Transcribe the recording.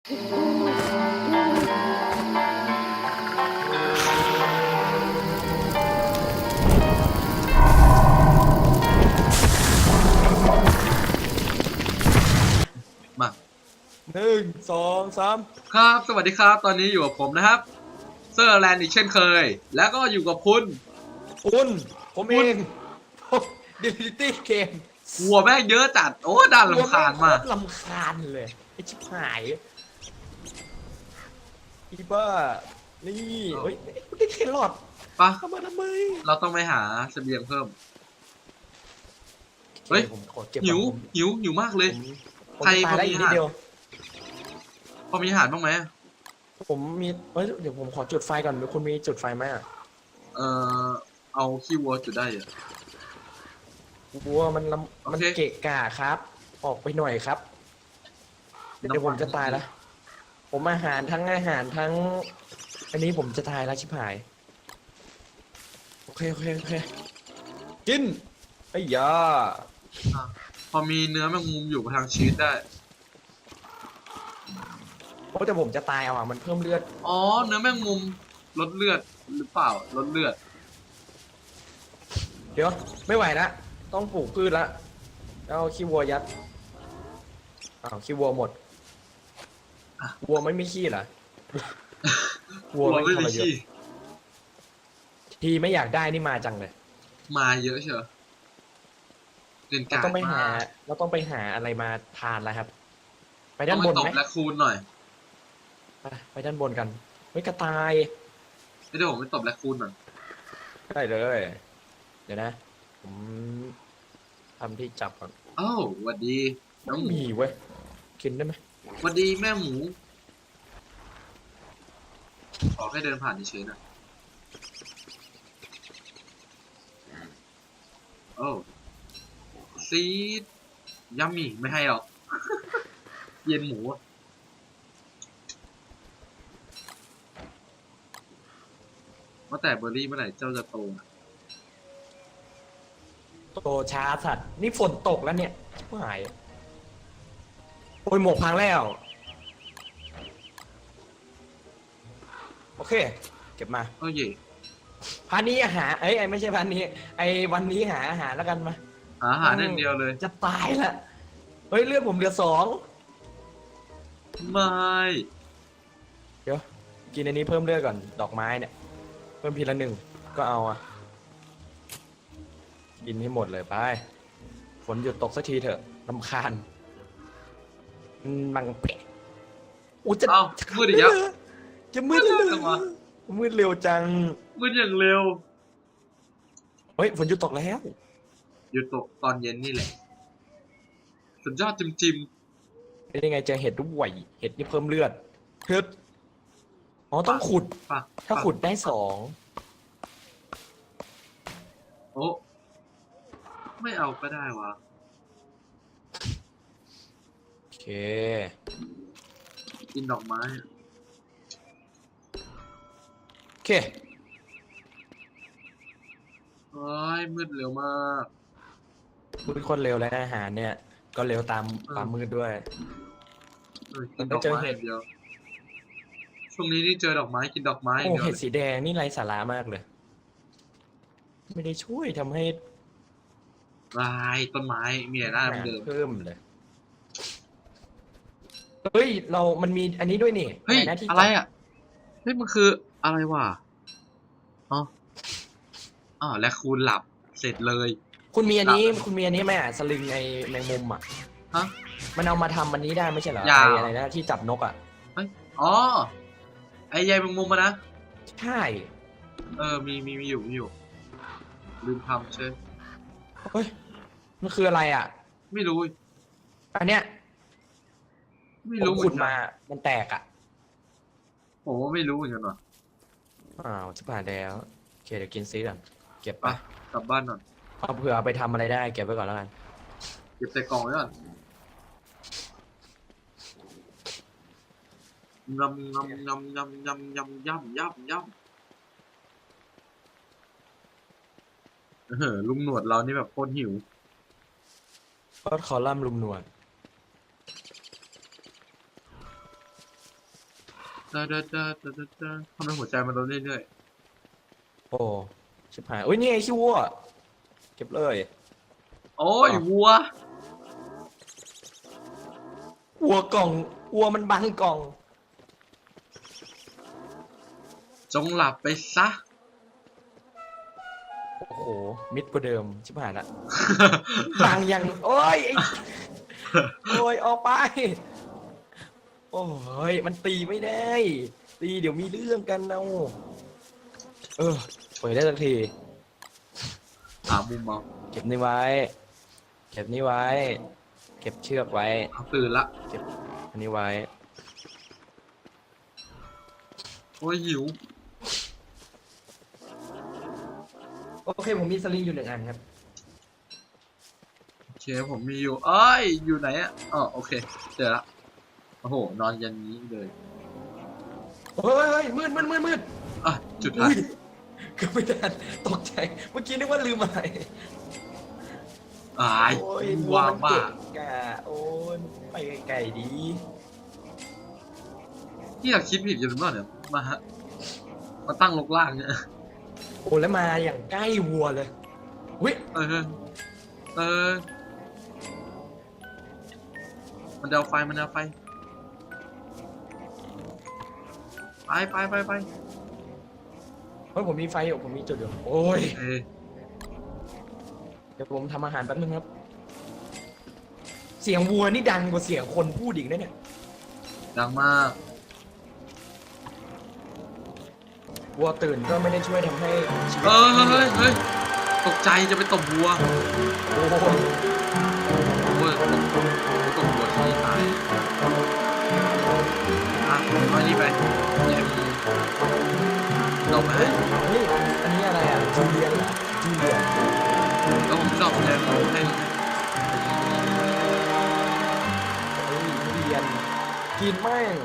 มาหนึ่งสองสามครับ สวัสดีครับ ตอนนี้อยู่กับผมนะครับ เซอร์แลนด์อีกเช่นเคย แล้วก็อยู่กับคุณ คุณผมเองดิลิตี้เกมหัวแม่งเยอะจัด โอ้ด่านลำคาญมาก ลำคาญเลยไอชิบหาย อีบ้า นี่เฮ้ยกูได้แครอทปะเข้ามาทำไมเราต้องไปหาเสบียงเพิ่ม เฮ้ย ผมขอเก็บหิวก่อนหิวหิวมากเลย ผมผมใครจะตายแล้วผมมีอีกนิดเดียว พอมีอาหารบ้างไหมผมมีเฮ้ยเดี๋ยวผมขอจุดไฟก่อนเดี๋ยวคุณมีจุดไฟไหมอะเอ่อเอาขี้วัวจุดได้เหรอ วัวมันลำโอเคมันเกะกะครับ ออกไปหน่อยครับ เดี๋ยวผมจะตายแล้ว ผมอาหารทั้งอาหารทั้ง อันนี้ผมจะตายแล้วชิบหาย โอเคโอเคโอเคกินไอ้ยาอะพอมีเนื้อแมงมุมอยู่ประทังชีวิตได้ เพราะแต่ผมจะตายเอาอะมันเพิ่มเลือด อ๋อ เนื้อแมงมุมลดเลือดหรือเปล่าลดเลือด เดี๋ยว ไม่ไหวละต้องปลูกพืชละเอาขี้วัวยัดอ้าวขี้วัวหมดอะ วัวไม่มีขี้เหรอวัววัวไม่ไม่ทมีรยศขี้ทีไม่อยากได้นี่มาจังเลย มาเยอะเชียวเรียนเราการต้องไปหามากเราต้องไปหาอะไรมาทานแล้วครับ ไปต้ด้าอนงบไปนตบไหมและคูณหน่อยไปไปด้านบนกันเฮ้ยกระต่ายเดี๋ยวผมไปตบและคูณหน่อยได้เลย เดี๋ยวนะผมทำที่จับก่อนอ้าวหวัดดีน้อไม่งหมูมีเว้ยกินได้ไหม หวัดดีแม่หมู ขอแค่เดินผ่านเฉยๆนะโอ้ซีดยัมมี่ไม่ให้หรอก เย็นหมู ว่าแต่เบอร์รี่เมื่อไหร่เจ้าจะโตนะโตช้าสัตว์นี่ฝนตกแล้วเนี่ยชิบหาย อ้ยหมวกพังแล้ว โอเค เก็บมาเอ้ยเย่พาร์ทนี้หาเอ้ยไอ้ไม่ใช่พาร์ทนี้ ไอ้วันนี้หาอาหารแล้วกันมา หาอาหารอย่างเดียวเลย จะตายละเฮ้ยเลือดผมเหลือสองไม่เดี๋ยวกินอันนี้เพิ่มเลือดก่อนดอกไม้เนี่ย เพิ่มทีละหนึ่งก็เอาอะกินให้หมดเลยไปฝนหยุดตกสักทีเถอะลำคาญมัน บังเปะอู้จะเอ้ามืดอีกแล้ว จะมืดเลยมืดจังวะมืดเร็วจัง มืดอย่างเร็ว เฮ้ยฝนหยุดตกแล้วหยุดตกตอนเย็นนี่แหละ สุดยอดจิมจิมเป็นยังไงเจอเห็ดด้วยเห็ดนี่เพิ่มเลือดเห็ดอ๋อต้องขุด ปะถ้าขุดได้สองโอ้ไม่เอาก็ได้วะโอ เค กินดอกไม้อะโอเคเฮ้ยมืดเร็วมากมืดคนเร็วแล้วอาหารเนี่ย ก็เร็วตามเออความมืดด้วย เออกินมันดก็อกเจอไม้เห็อดย่างเดียว ช่วงนี้นี่เจอดอกไม้กินดอกไม้อโอ้ย่างเดียวเห็ดเลยสีแดงนี่ไรสาระมากเลย ไม่ได้ช่วยทำให้ลายต้นไม้มีแต่หน้าเดิม เพิ่มเลย เฮ้ย เรามันมีอันนี้ด้วยนี่เฮ้ยนะที่อะไรอะเฮ้ยมันคืออะไรวะอ๋ออ๋อและคูณหลับเสร็จเลย คุณมีอันนี้จับคุณมีอันนี้ไหมอะสลิงไอแมงมุมอะฮะ มันเอามาทำอันนี้ได้ไม่ใช่เหรออย่า ไออะไรนะที่จับนกอะ อ๋อ ไอ้ใยแมงมุมอะนะ ใช่เออ มีมีมีอยู่มีอยู่ ลืมทำใช่เฮ้ยมันคืออะไรอะ ไม่รู้ อันเนี้ย ไม่ผมรู้เหขุดอนกันมา มันแตกอะผมว่าไม่รู้เหมือนกันว่ะอ้าวจะผ่านแล้วโอเคเดี๋ยวกินซีก่อนเก็บไปไปกลับบ้านหน่อยเอาเผื่อเอาไปทำอะไรได้เก็บไว้ก่อนแล้วกัน เก็บใส่กล่องไว้ก่อนงำงำงำงำงำงำย่ำย่ำย่ำเออลุงหนวดเรานี่แบบโคตรหิว ก็คอลัมน์ลุมหนวด เดินเดินเดินเดินเดินเดินทำไมหัวใจมันลดเรื่อยโอ้ชิบหายอุ้ยนี่ไงชิวัวเก็บเลย ๆโอ้ยววัววัวกล่องวัวมันบังกล่อง จงหลับไปซะ โอ้โห มิดกว่าเดิม ชิบหายละ บังยัง โอ้ยไอ้โอ้ยออกไป โอ้ยมันตีไม่ได้ ตีเดี๋ยวมีเรื่องกันเอาเออเปิดได้สักทีหามุมเอาเก็บนี่ไว้ เก็บนี่ไว้ เก็บเชือกไว้ เอาตื่นละอันนี้ไว้ โอ้ยหิวโอเคผมมีสลิงอยู่หนึ่งอันครับ โอเคผมมีอยู่เอ้ยอยู่ไหนอะอ๋อโอเคเจอละ โอ้โห นอนยันนี้เลยเฮ้ยเฮ้ยมืดมืดมืดมืดอะจุดทันอุ้ยเกือบไม่ทันตกใจ เมื่อกี้นึกว่าลืมอะไร อายโอ้ยวางมับ้านเก่งอะโอ้ยไปไกลๆดี ที่อยากคิดผิดกันหรือเปล่าเนี่ยมาฮะมาตั้งลกล่างเนี่ยโอ้แล้วมาอย่างใกล้วัวเลยเฮ้ยเออเออมันเดาไฟมันเดาไฟ ไปไปไปไปเฮ้ยผมมีไฟอยู่ผมมีจุดอยู่โอ้ย เอ้ยเดี๋ยวผมทำอาหารแป๊บนึงครับ เสียงวัวนี่ดังกว่าเสียงคนพูดอีกนะเนี่ยดังมาก วัวตื่นก็ไม่ได้ช่วยทำให้ชีวิตเออเฮ้ยเฮ้ยตกใจจะไปตบวัวโอ้โหโอ้ยตบ เอานี่ไปแยมเราไปเฮ้ยเฮ้ยอันนี้อะไรอะจูเลียนเหรอจูเลียนแล้วผมชอบแยมให้เฮ้ยจูเลียนกินแม่ง